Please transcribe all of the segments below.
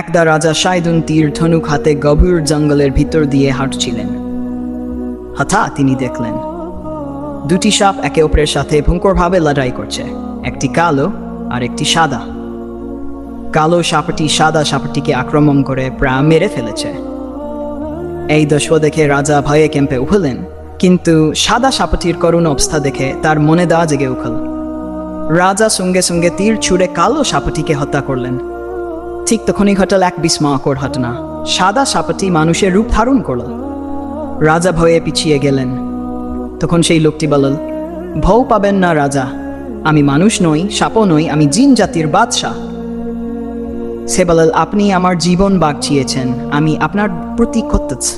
একদা রাজা সাইদুন তীর ধনুক হাতে গভীর জঙ্গলের ভিতর দিয়ে হাঁটছিলেন। হঠাৎ তিনি দেখলেন, দুটি সাপ একে অপরের সাথে ভয়ঙ্করভাবে লড়াই করছে, একটি কালো আর একটি সাদা। কালো সাপটি সাদা সাপটিকে আক্রমণ করে প্রায় মেরে ফেলেছে। এই দৃশ্য দেখে রাজা ভয়ে ক্যাম্পে উঠলেন, কিন্তু সাদা সাপটির করুণ অবস্থা দেখে তার মনে দা জেগে উঠল। রাজা সঙ্গে সঙ্গে তীর ছুঁড়ে কালো সাপটিকে হত্যা করলেন। ঠিক তখনই ঘটল এক বিস্ময়কর ঘটনা। সাদা সাপটি মানুষের রূপ ধারণ করল। রাজা ভয়ে পিছিয়ে গেলেন। তখন সেই লোকটি বলল ভৌ পাবেন না রাজা, আমি মানুষ নই, সাপও নই, আমি জিন জাতির বাদশাহ। সে বলল, আপনি আমার জীবন বাঁচিয়েছেন আমি আপনার প্রতি করতেছি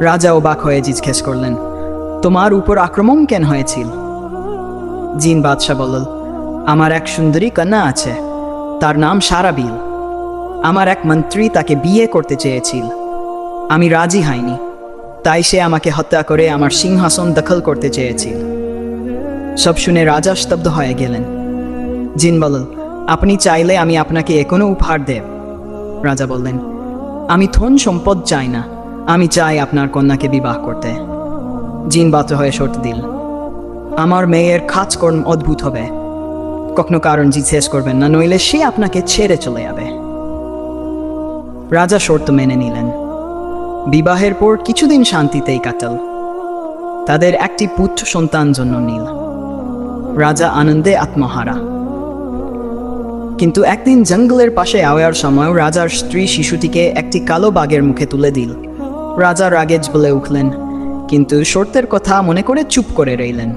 রাজা অবাক হয়ে জিজ্ঞেস করলেন, তোমার উপর আক্রমণ কেন হয়েছিল? জিন বাদশাহ বলল, আমার এক সুন্দরী কন্যা আছে তার নাম সারাবিল। আমার এক মন্ত্রী তাকে বিয়ে করতে চেয়েছিল। আমি রাজি হয়নি। তাই সে আমাকে হত্যা করে আমার সিংহাসন দখল করতে চেয়েছিল। সব শুনে রাজা স্তব্ধ হয়ে গেলেন। জিন বলল, আপনি চাইলে আমি আপনাকে এখনও উপহার দেব। রাজা বললেন, আমি ধন সম্পদ চাই না। আমি চাই আপনার কন্যাকে বিবাহ করতে। জিন বাত হয়ে শর্ত দিল, আমার মেয়ের কাজকর্ম অদ্ভুত হবে। কখনো কারণ জিজ্ঞেস করবেন না, নইলে সে আপনাকে ছেড়ে চলে যাবে। রাজা শর্ত মেনে নিলেন। বিবাহের পর কিছুদিন শান্তিতেই কাটাল। তাদের একটি পুত্র সন্তান জন্য নীল। রাজা আনন্দে আত্মহারা। কিন্তু একদিন জঙ্গলের পাশে আওয়ার সময় রাজার স্ত্রী শিশুটিকে একটি কালো বাঘের মুখে তুলে দিল। রাজা রাগেজ বলে উঠলেন, কিন্তু শর্তের কথা মনে করে চুপ করে রইলেন।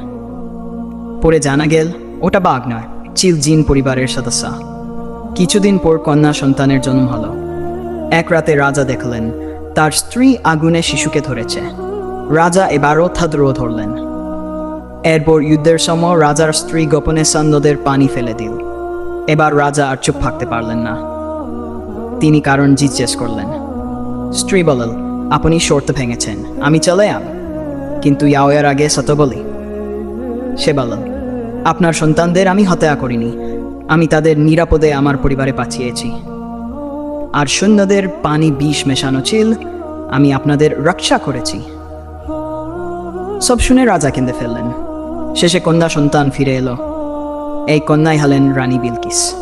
পরে জানা গেল, ওটা বাঘ নয়। চিল জিন পরিবারের সদস্য। কিছুদিন পর কন্যা সন্তানের জন্ম হলো। এক রাতে রাজা দেখলেন, তার স্ত্রী আগুনে শিশুকে ধরেছে। রাজা এবারও থাদ্রও ধরলেন। এরপর যুদ্ধের সময় রাজার স্ত্রী গোপনে সন্দদের পানি ফেলে দিল। এবার রাজা আর চুপ থাকতে পারলেন না। তিনি কারণ জিজ্ঞেস করলেন, স্ত্রী বলল, আপনি শর্ত ভেঙেছেন, আমি চলে আম। কিন্তু ইয়াওয়ার আগে সত বলি। সে বলল আপনার সন্তানদের আমি হত্যা করিনি। আমি তাদের নিরাপদে আমার পরিবারে পাঠিয়েছি। আর সৈন্যদের পানি বিষ মেশানো ছিল আমি আপনাদের রক্ষা করেছি। সব শুনে রাজা কেঁদে ফেললেন। শেষে কন্যা সন্তান ফিরে এলো। এই কন্যাই হলেন রানী বিলকিস।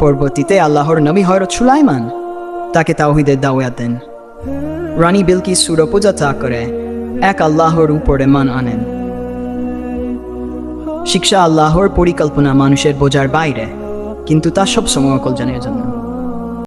পরবর্তীতে আল্লাহর নবী হয়রত সুলাইমান তাকে তাওহিদের দাওয়াত দেন। রানী বিলকিস সুরপূজা তা করে এক আল্লাহর উপরে মান আনেন। শিক্ষা আল্লাহর পরিকল্পনা মানুষের বোঝার বাইরে কিন্তু তা সব সময় কল্যাণের জন্য।